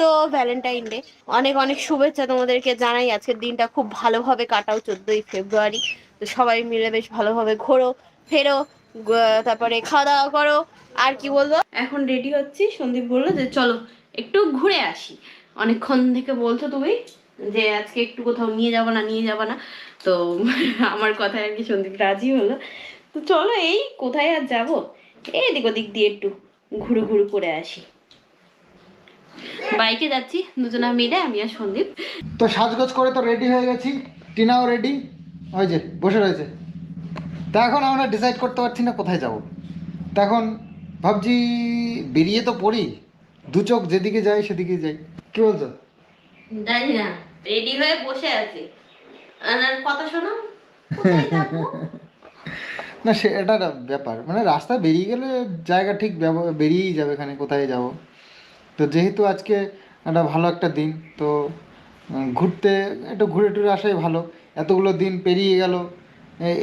তো Valentine day অনেক অনেক শুভেচ্ছা তোমাদেরকে জানাই। আজকের দিনটা খুব ভালোভাবে কাটাও চোদ্দই ফেব্রুয়ারি তো সবাই মিলে বেশ ভালোভাবে ঘোরো, ফেরো তারপরে খাওয়া দাওয়া করো। আর কি বলব? এখন রেডি হচ্ছি। সন্দীপ বলল যে, চলো, একটু ঘুরে আসি। অনেকক্ষণ থেকে বলছো তুমি যে, আজকে একটু কোথাও নিয়ে যাব না, নিয়ে যাব না। তো আমার কথায় আর কি সন্দীপ রাজি হলো। তো চলো এই, কোথায় আর যাব? এদিক ওদিক দিয়ে একটু ঘুরু ঘুরু করে আসি। বাইকে যাচ্ছি দুজনা মিলে আমি আর সন্দীপ। তো সাজগোজ করে তো রেডি হয়ে গেছি। টিনাও রেডি ওই যে বসে রয়েছে। তা এখন আমরা ডিসাইড করতে পারছি না কোথায় যাব। তা এখন ভাবছি বেরিয়ে তো পড়ি। দু চোখ যেদিকে যাই সেদিকে যাই। কি বলছো? জানি না রেডি হয়ে বসে আছি। আর কথা শোনো না সে এটা একটা ব্যাপার। মানে রাস্তা বেরিয়ে গেলে জায়গা ঠিক বেরিয়েই যাবে এখানে কোথায় যাব? তো যেহেতু আজকে একটা ভালো একটা দিন, তো ঘুরতে, একটু ঘুরে টুরে আসাই ভালো। এতগুলো দিন পেরিয়ে গেল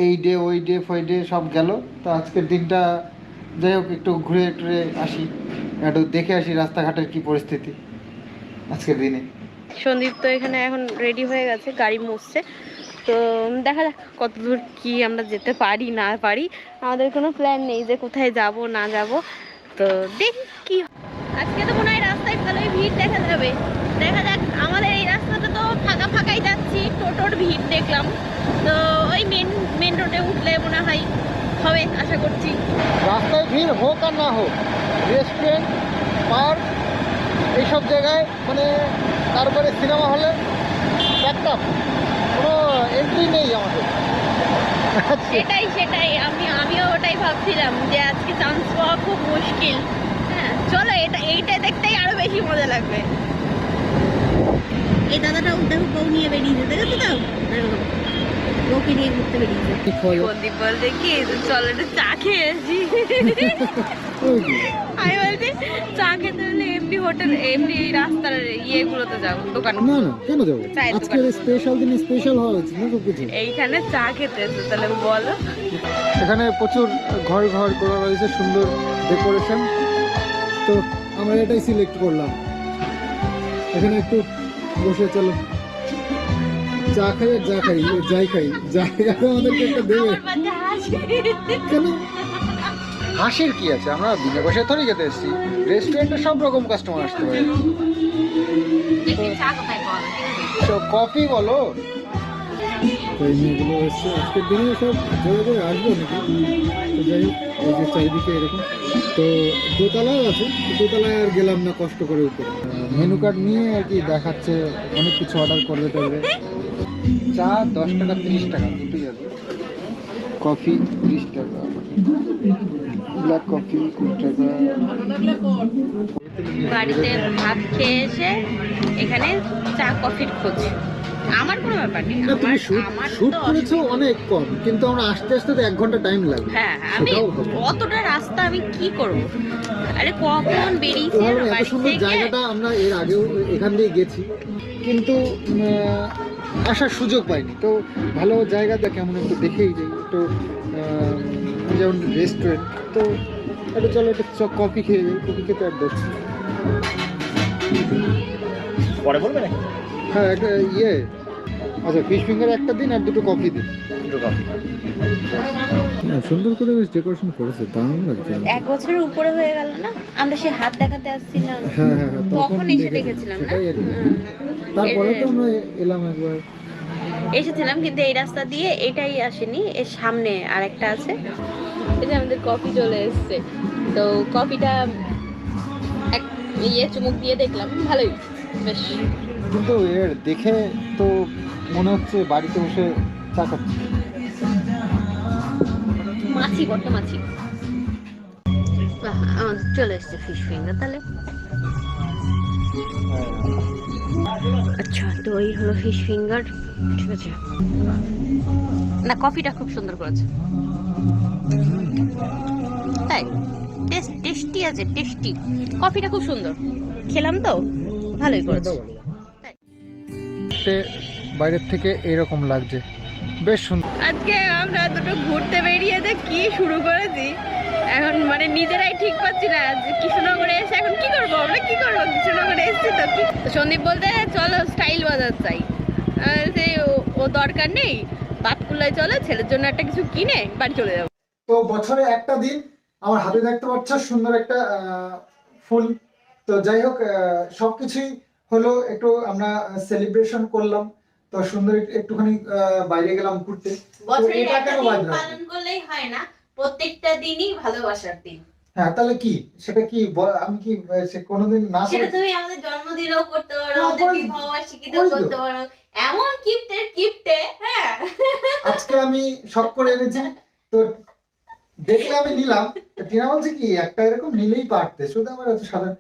এই ডে, ওই ডে, ফই ডে, সব গেল। তো আজকের দিনটা যাই হোক, একটু ঘুরে টুরে আসি, একটু দেখে আসি রাস্তাঘাটের কি পরিস্থিতি আজকের দিনে। সন্দীপ তো এখানে এখন রেডি হয়ে গেছে, গাড়ি মুছছে। তো দেখা যাক কতদূর কি আমরা যেতে পারি, না পারি। আমাদের কোনো প্ল্যান নেই যে কোথায় যাব, না যাব। তো দেখি কি। আজকে তো মনে হয় রাস্তায় ভালোই ভিড় দেখা যাবে। দেখা যাক আমাদের এই রাস্তাটা তো ফাঁকা ফাঁকাই যাচ্ছি টোটোর ভিড় দেখলাম। তো ওই মেন মেন রোডে উঠলে মনে হয় হবে আশা করছি। রাস্তায় ভিড় হোক আর না হোক রেস্টুরেন্ট পার্ক এইসব জায়গায় মানে তারপরে সিনেমা হলে একটা কোনো এন্ট্রি নেই আমাদের। সেটাই সেটাই আমি আমিও ওটাই ভাবছিলাম যে আজকে চান্স পাওয়া খুব মুশকিল। চলো এটা এইটা দেখতেই আরও বেশি মজা লাগবে। এই দাদাটা দেখো বউ নিয়ে বেরিয়েছে দেখেছ তো? দেখো, বউকে নিয়ে ঘুরতে বেরিয়েছে। বলতে কি চলো একটু চা খেয়ে আসি আমি বলছি চা খেতে হলে এমনি হোটেল এমনি রাস্তার ইয়েগুলোতে যাব দোকান। না না কেন যাব? আজকের স্পেশাল দিনে স্পেশাল হওয়া উচিত না কিছু এইখানে চা খেতে এসো তাহলে বলো। এখানে প্রচুর ঘর ঘর করা রয়েছে সুন্দর ডেকোরেশন তো আমরা এটাই সিলেক্ট করলাম। এখানে একটু বসে চলো। চা খাই আর যা খাই যাই খাই যাই। আমাদেরকে একটা দেবে। কেন? হাসির কি আছে? আমরা বিনা পয়সায় থরি খেতে এসেছি। রেস্টুরেন্টে সব রকম কাস্টমার আসতে পারে। কফি বলো। এই মেয়েগুলো এসছে। আজকের দিনে সব জায়গায় জায়গায় আসবে নাকি? তো যাই হোক এই যে চারিদিকে এরকম। তো দোতলাও আছে দোতলায় আর গেলাম না কষ্ট করে উপরে। মেনু কার্ড নিয়ে আর কি দেখাচ্ছে অনেক কিছু অর্ডার করবে টরবে চা দশ টাকা তিরিশ টাকা দুটোই আছে কফি তিরিশ টাকা ব্ল্যাক কফি কুড়ি টাকা। বাড়িতে ভাত খেয়ে এসে এখানে চা কফির খোঁজ। আমার কোনো ব্যাপার নেই না তুমি শুট শুট করেছ অনেক কম কিন্তু আমরা আসতে আসতে তো এক ঘণ্টা টাইম লাগবে। হ্যাঁ আমি অতটা রাস্তা আমি কি করব? আরে কখন বেরিয়েছি এত বাড়ি সুন্দর থেকে জায়গাটা আমরা এর আগেও এখান দিয়ে গেছি কিন্তু আসার সুযোগ পাইনি। তো ভালো জায়গাটা কেমন একটু দেখেই যাই। একটু যেমন রেস্টুরেন্ট তো একটু চলো একটু কফি খেয়ে যাই। কফি খেতে আর দেখছি পরে বলবে নাকি? হ্যাঁ একটা ইয়ে। আচ্ছা ফিশ ফিঙ্গার একটা দিন আর দুটো কফি দিন। দুটো কফি সুন্দর করে বেশ ডেকোরেশন করেছে দারুণ লাগছে। এক বছরের উপরে হয়ে গেল না? আমরা সে হাত দেখাতে আসছিলাম। হ্যাঁ হ্যাঁ হ্যাঁ তখন এসে দেখেছিলাম না? আর। তারপরে তো আমরা এলাম একবার। এসেছিলাম কিন্তু এই রাস্তা দিয়ে এটাই আসেনি এর সামনে আরেকটা আছে। এই যে আমাদের কফি চলে এসেছে। তো কফিটা এক ইয়ে চুমুক দিয়ে দেখলাম ভালোই। বেশ। কিন্তু এর দেখে তো মনে হচ্ছে বাড়িতে বসে চা মাছি, বড্ড মাছি। চলে এসছে ফিশ ফিঙ্গার তাহলে আচ্ছা তো এই হলো ফিশ ফিঙ্গার ঠিক আছে। না কফিটা খুব সুন্দর করেছে। তাই টেস্ট টেস্টি আছে টেস্টি কফিটা খুব সুন্দর। খেলাম তো? ভালোই করেছে। দেখতে বাইরের থেকে এরকম লাগছে। বেশ সুন্দর আজকে আমরা দুটো ঘুরতে বেরিয়ে যে কি শুরু করেছি এখন মানে নিজেরাই ঠিক পাচ্ছি না। যে কৃষ্ণনগরে এসে এখন কি করব? আমরা কি করব? কৃষ্ণনগরে এসেছি তো কি সন্দীপ বলতে চলো স্টাইল বাজার চাই আর সেই ও- ও দরকার নেই। বাতকুল্লায় চলো ছেলের জন্য একটা কিছু কিনে বাড়ি চলে যাব। তো বছরে একটা দিন আমার হাতে দেখতে পাচ্ছ সুন্দর একটা ফুল। তো যাই হোক সবকিছুই হলো একটু আমরা সেলিব্রেশন করলাম তো সুন্দর একটুখানি বাইরে গেলাম ঘুরতে? পালন করলেই হয় না প্রত্যেকটা দিনই ভালোবাসার দিন। হ্যাঁ তাহলে কি? সেটা কি আমি কি কোনোদিন না সেটা করে- তুমি আমাদের জন্মদিনেও করতে পারো হ্যাঁ, আমাদের। করতে পারো। এমন হ্যাঁ। আজকে আমি শখ করে এনেছি তো দেখলে আমি নিলাম। টিনা বলছে কি একটা এরকম নিলেই পারতে। শুধু আমার সাধারণ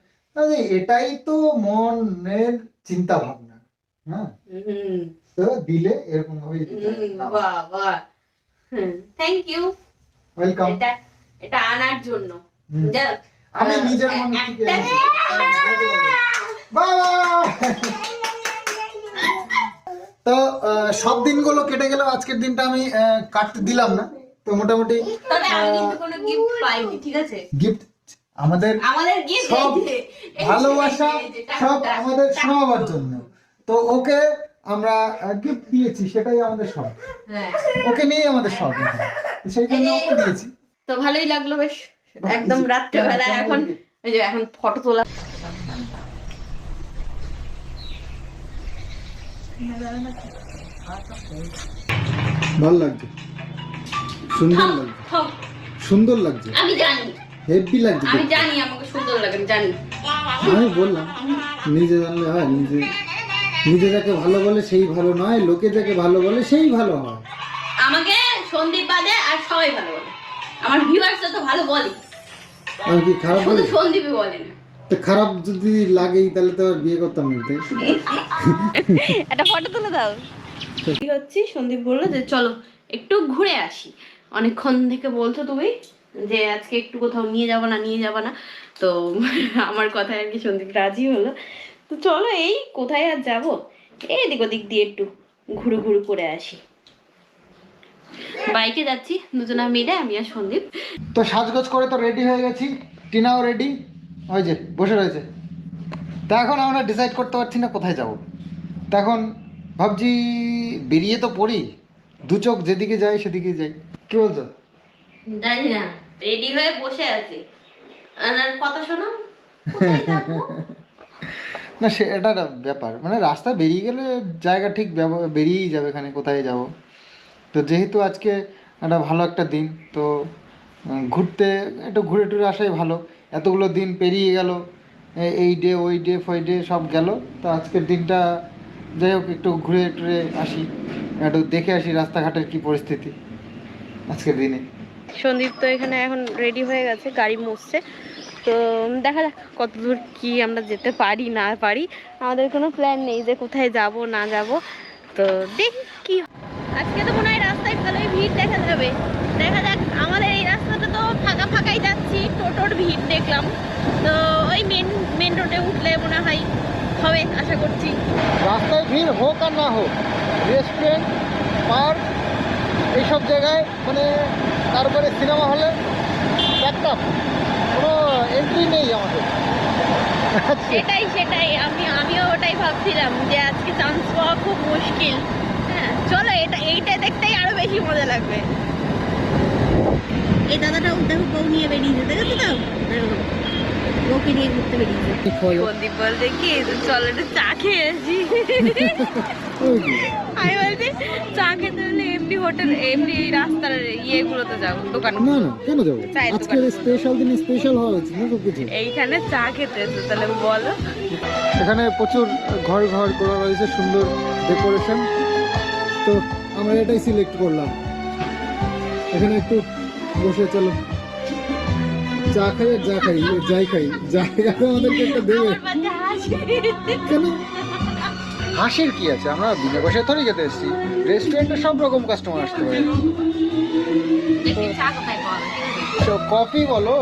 এটাই তো মনের চিন্তা ভাবনা হ্যাঁ তো দিলে এরকম বাহ বাহ থ্যাংক ইউ ওয়েলকাম এটা এটা আনার জন্য। আমি নিজের মন থেকে বাবা! তো সব দিনগুলো কেটে গেলেও আজকের দিনটা আমি কাটতে দিলাম না। তো মোটামুটি তবে আমি কিন্তু কোনো গিফট পাইনি ঠিক আছে? গিফট আমাদের সব ভালোবাসা সব আমাদের শোনাবার জন্য। তো ওকে আমরা গিফট দিয়েছি সেটাই আমাদের সব। হ্যাঁ। ওকে নিয়েই আমাদের সব সেই জন্য ওকে দিয়েছি। তো ভালোই লাগল বেশ। একদম রাত্রেবেলা এখন এই যে এখন ফটো তোলা। ভালো লাগছে। সুন্দর লাগছে। সুন্দর লাগছে। আমি জানি। হেভি লাগছে আমি জানি আমাকে সুন্দর লাগে আমি জানি। আমি বললাম নিজে জানলে হয় নিজে নিজে যাকে ভালো বলে সেই ভালো নয় লোকে যাকে ভালো বলে সেই ভালো হয়। আমাকে সন্দীপ বাদে আর সবাই ভালো বলে। আমার ভিউয়ার্স তো ভালো বলে। আমি কি খারাপ বলি? সন্দীপই বলে না। তো খারাপ যদি লাগেই তাহলে তো আর বিয়ে করতাম না তাই? একটা ফটো তুলে দাও। কি হচ্ছে? সন্দীপ বলল যে চলো একটু ঘুরে আসি। অনেকক্ষণ থেকে বলছো তুমি যে আজকে একটু কোথাও নিয়ে যাব না নিয়ে যাব না। তো আমার কথায় আর কি সন্দীপ রাজি হলো। তো চলো এই কোথায় আর যাব? এদিক ওদিক দিয়ে একটু ঘুরু ঘুরু করে আসি। বাইকে যাচ্ছি দুজনা মিলে আমি আর সন্দীপ। তো সাজগোজ করে তো রেডি হয়ে গেছি। টিনাও রেডি ওই যে বসে রয়েছে। তা এখন আমরা ডিসাইড করতে পারছি না কোথায় যাব। তা এখন ভাবছি বেরিয়ে তো পড়ি। দু চোখ যেদিকে যাই সেদিকে যাই। কি বলছো? জানি না। রেডি হয়ে বসে আছি। আর কথা শোনো না সে এটা ব্যাপার। মানে রাস্তা বেরিয়ে গেলে জায়গা ঠিক বেরিয়েই যাবে এখানে কোথায় যাব। তো যেহেতু আজকে একটা ভালো একটা দিন তো ঘুরতে একটু ঘুরে টুরে আসাই ভালো। এতগুলো দিন পেরিয়ে গেল এই ডে ওই ডে ফই ডে সব গেল। তো আজকের দিনটা যাই হোক একটু ঘুরে টুরে আসি একটু দেখে আসি রাস্তাঘাটের কি পরিস্থিতি আজকের দিনে। সন্দীপ তো এখানে এখন রেডি হয়ে গেছে, গাড়ি মুছছে। তো দেখা যাক কত দূর কি আমরা যেতে পারি, না পারি। আমাদের কোনো প্ল্যান নেই যে কোথায় যাব, না যাব। তো দেখি কি। আজকে তো মনে হয় রাস্তায় ভালোই ভিড় দেখা যাবে। দেখা যাক, আমাদের এই রাস্তাটা তো ফাঁকা ফাঁকাই যাচ্ছি, টোটোর ভিড় দেখলাম। তো ওই মেন মেন রোডে উঠলে মনে হয় হবে, আশা করছি। রাস্তায় ভিড় হোক আর না হোক রেস্টুরেন্ট পার্ক এইসব জায়গায় মানে তারপরে সিনেমা হলে একটা কোনো এন্ট্রি নেই আমাদের। সেটাই সেটাই আমি আমিও ওটাই ভাবছিলাম যে আজকে চান্স পাওয়া খুব মুশকিল। হ্যাঁ চলো এটা এইটা দেখতেই আরও বেশি মজা লাগবে। এই দাদাটা দেখো বউ নিয়ে বেরিয়েছে দেখেছ তো? বউকে নিয়ে ঘুরতে বেরিয়েছে। সন্দীপ বলতে কি চলো একটু চা খেয়ে আসি। আমি বলছি চা খেতে এমনি হোটেল এমনি রাস্তার ইয়েগুলোতে যাব দোকান না না কেন যাব? আজকের স্পেশাল দিনে স্পেশাল হওয়া উচিত না সব কিছু এইখানে চা খেতে এসো তাহলে বলো। এখানে প্রচুর ঘর ঘর করা রয়েছে সুন্দর ডেকোরেশন তো আমরা এটাই সিলেক্ট করলাম। এখানে একটু বসে চলো। চা খাই আর যা খাই যাই খাই। জায়গা আমাদেরকে একটা দেবে। কেন? হাসির কি আছে? আমরা বিনা পয়সায় থরি খেতে এসেছি। রেস্টুরেন্টে সব রকম কাস্টমার আসতে পারে। কফি বলো।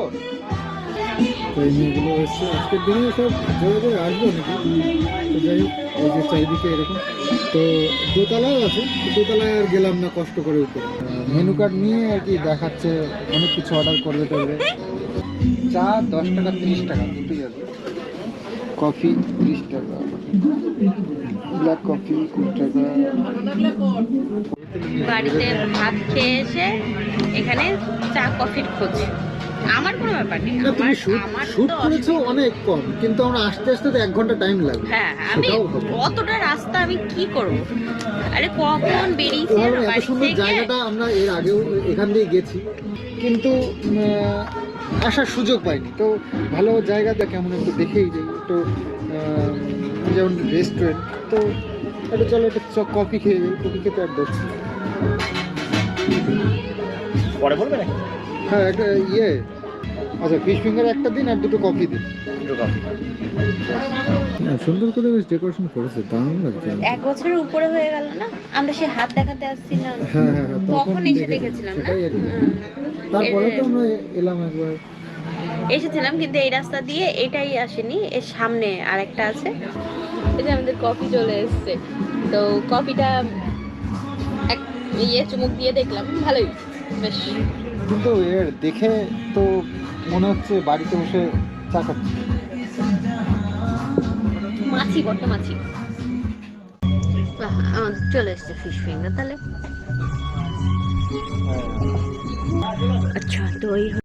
তো এই মেয়েগুলো এসছে। আজকের দিনে সব জোরে জোরে আসবে নাকি? তো যাই হোক এই যে চারিদিকে এরকম। তো দোতলাও আছে। দোতলায় আর গেলাম না কষ্ট করে উপরে। মেনু কার্ড নিয়ে আর কি দেখাচ্ছে। অনেক কিছু অর্ডার করবে চা দশ টাকা তিরিশ টাকা। কফি তিরিশ টাকা। ব্ল্যাক কফি কুড়ি টাকা। বাড়িতে ভাত খেয়ে এসে এখানে চা কফির খোঁজ। আমার কোনো ব্যাপার নেই। আমার আমার শুট করেছ অনেক কম কিন্তু আমরা আসতে আসতে তো এক ঘণ্টা টাইম লাগবে। হ্যাঁ আমি সেটাও অতটা রাস্তা আমি কি করব? আরে কখন বেরিয়েছি বাড়ি থেকে? জায়গাটা আমরা এর আগেও এখান দিয়ে গেছি। কিন্তু আসার সুযোগ পাইনি। তো ভালো জায়গাটা কেমন একটু দেখেই যাই। একটু যেমন রেস্টুরেন্ট তো একটু চলো একটু কফি খেয়ে যাই কফি খেতে আর দোষ পরে বলবে হ্যাঁ একটা ইয়ে আচ্ছা ফিশ ফিঙ্গার একটা দিন আর দুটো কফি দিন। দুটো কফি হ্যাঁ, সুন্দর করে বেশ ডেকোরেশন করেছে দারুণ লাগছে। এক বছরের উপরে হয়ে গেল না? আমরা সে হাত দেখাতে আসছিলাম। হ্যাঁ হ্যাঁ হ্যাঁ তখন এসে দেখেছিলাম না। তারপরে তো আমরা এলাম একবার। এসেছিলাম কিন্তু এই রাস্তা দিয়ে এটাই আসেনি এর সামনে আরেকটা আছে। এই যে আমাদের কফি চলে এসেছে। তো কফিটা এক ইয়ে চুমুক দিয়ে দেখলাম ভালোই। বেশ। কিন্তু এর দেখে তো মনে হচ্ছে বাড়িতে বসে চা খাচ্ছি। মাছি বড্ড মাছি। আমাদের চলে এসছে ফিশ ফিঙ্গার তাহলে। হ্যাঁ। আচ্ছা তো এই